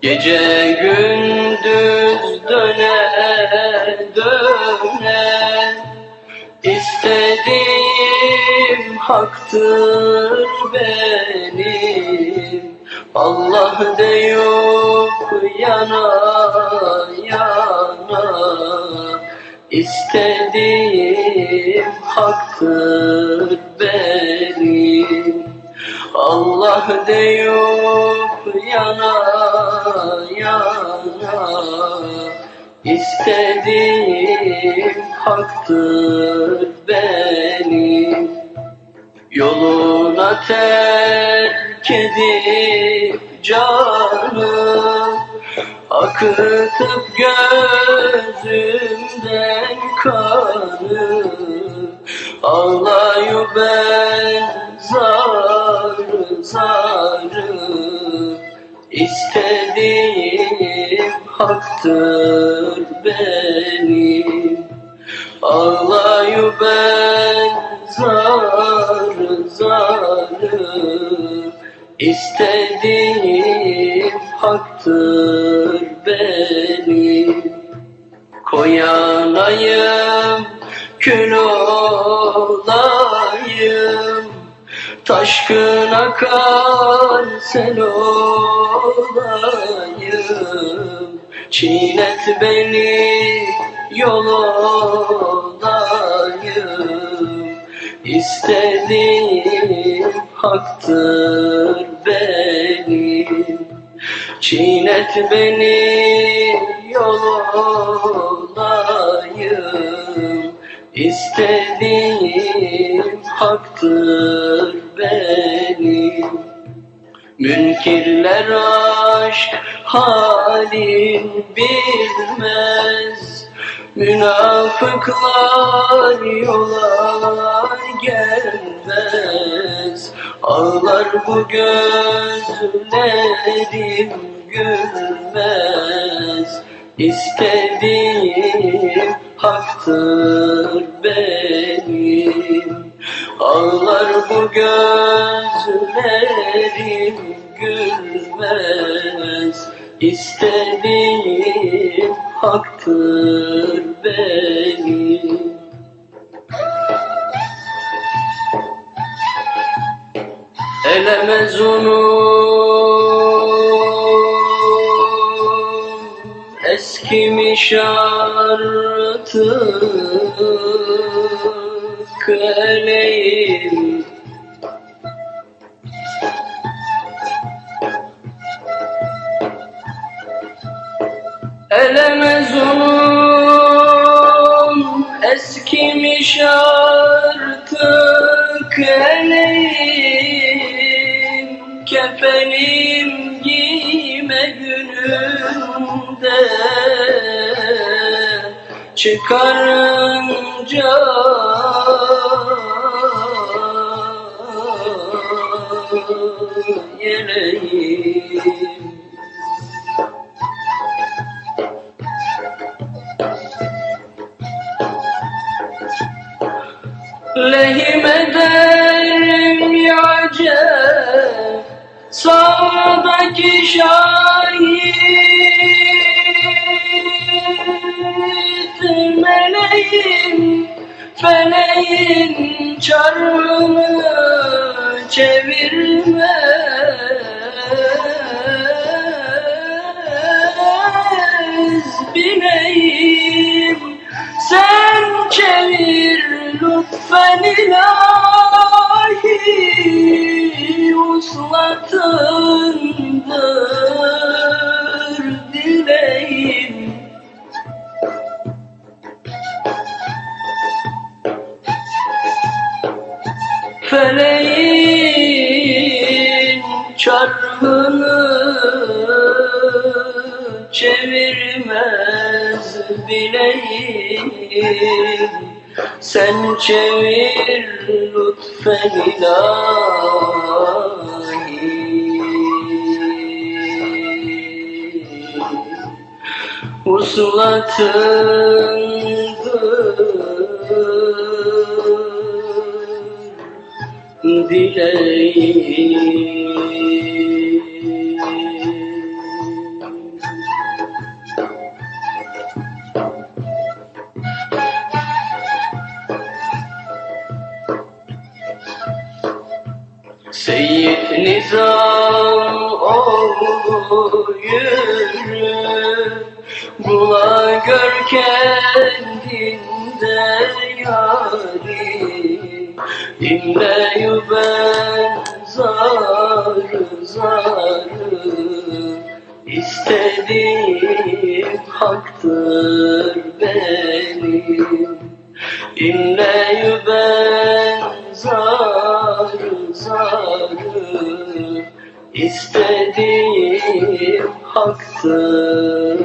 Gece gündüz döne döne İstediğim haktır benim. Allah de yok yana yana İstediğim haktır benim Allah de yok yana yana. İstediğim haktır benim Yoluna terk edip canı Akıtıp gözümden kanı. Ağlayı ben haktır benim Ağlayı ben zarı zarı. İstediğim haktır benim Koyanayım, kül olayım. Taşkın akar sel olayım Çiğnet beni yol olayım İstediğim haktır benim Çiğnet beni yol olayım İstediğim haktır Münkirler aşk halin bilmez. Münafıklar yola gelmez. Ağlar bu gözlerim gülmez. İstediğim haktır benim Ağlar bu gözlerim gülmez. İstediğim haktır benim. Elemez onun eskimiş artık eleğim Elemez onun eskimiş artık eleğim Kefenim giyme gününde Çıkarınca yeleğim. Lehim ederim ya cep Sağdaki şahit Meleğim Feleğin çarını çevirmez Bileyim sen çevir lütfen ilahi Feleğin çarkını çevirmez bileyim. Sen çevir lütfen ilahi. Uslatındır dileğim Seyyid Nizam oğlu yürü Bula gör kendinde yari Dinleyu ben zarı zarı İstediğim haktır benim İnleyu ben zarı zarı İstediğim haktır